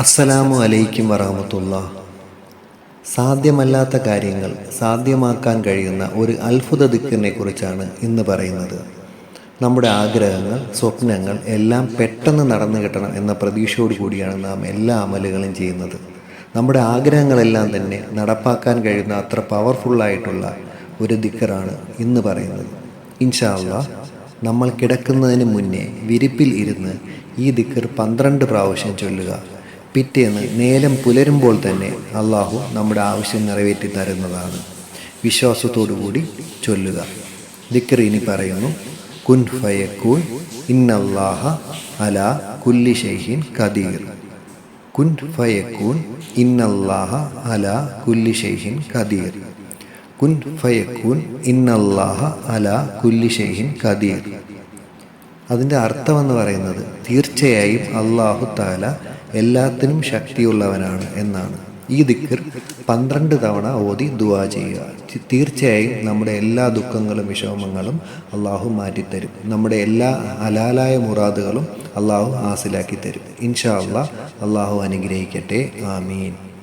അസ്സലാമു അലൈക്കും വറഹമത്തുള്ള. സാധ്യമല്ലാത്ത കാര്യങ്ങൾ സാധ്യമാക്കാൻ കഴിയുന്ന ഒരു അത്ഭുത ദിക്കറിനെ കുറിച്ചാണ് ഇന്ന് പറയുന്നത്. നമ്മുടെ ആഗ്രഹങ്ങൾ സ്വപ്നങ്ങൾ എല്ലാം പെട്ടെന്ന് നടന്നു കിട്ടണം എന്ന പ്രതീക്ഷയോട് കൂടിയാണ് നാം എല്ലാ അമലുകളും ചെയ്യുന്നത്. നമ്മുടെ ആഗ്രഹങ്ങളെല്ലാം തന്നെ നടപ്പാക്കാൻ കഴിയുന്ന അത്ര പവർഫുള്ളായിട്ടുള്ള ഒരു ദിക്കറാണ് ഇന്ന് പറയുന്നത്. ഇൻഷാല്ല നമ്മൾ കിടക്കുന്നതിന് മുന്നേ വിരിപ്പിൽ ഇരുന്ന് ഈ ദിക്കർ പന്ത്രണ്ട് പ്രാവശ്യം ചൊല്ലുക. പിറ്റേന്ന് നേരം പുലരുമ്പോൾ തന്നെ അള്ളാഹു നമ്മുടെ ആവശ്യം നിറവേറ്റി തരുന്നതാണ്. വിശ്വാസത്തോടുകൂടി ചൊല്ലുക. ദിക്കർ ഇനി പറയുന്നു കുൻ ഫയക്കൂൻ ഇന്നല്ലാഹ അല കുല്ലി ഷെയ്ഹിൻ കദീർ കുൻ ഫയക്കൂൻ ഇന്നല്ലാഹ അല കുല്ലി ഷെയ്ഹിൻ കദീർ കുൻ ഫയക്കൂൻ ഇന്നല്ലാഹ അല കുല്ലി ഷെയ്ഹിൻ കദീർ അതിന്റെ അർത്ഥമെന്ന് പറയുന്നത് തീർച്ചയായും അള്ളാഹു താല എല്ലാത്തിനും ശക്തിയുള്ളവനാണ് എന്നാണ്. ഈ ദിക്കർ പന്ത്രണ്ട് തവണ ഓതി ദുവാ ചെയ്യുക. തീർച്ചയായും നമ്മുടെ എല്ലാ ദുഃഖങ്ങളും വിഷമങ്ങളും അള്ളാഹു മാറ്റിത്തരും. നമ്മുടെ എല്ലാ ഹലാലായ മുറാദുകളും അള്ളാഹു ഹാസിലാക്കി തരും. ഇൻഷാ അള്ളാഹ് അള്ളാഹു അനുഗ്രഹിക്കട്ടെ. ആമീൻ.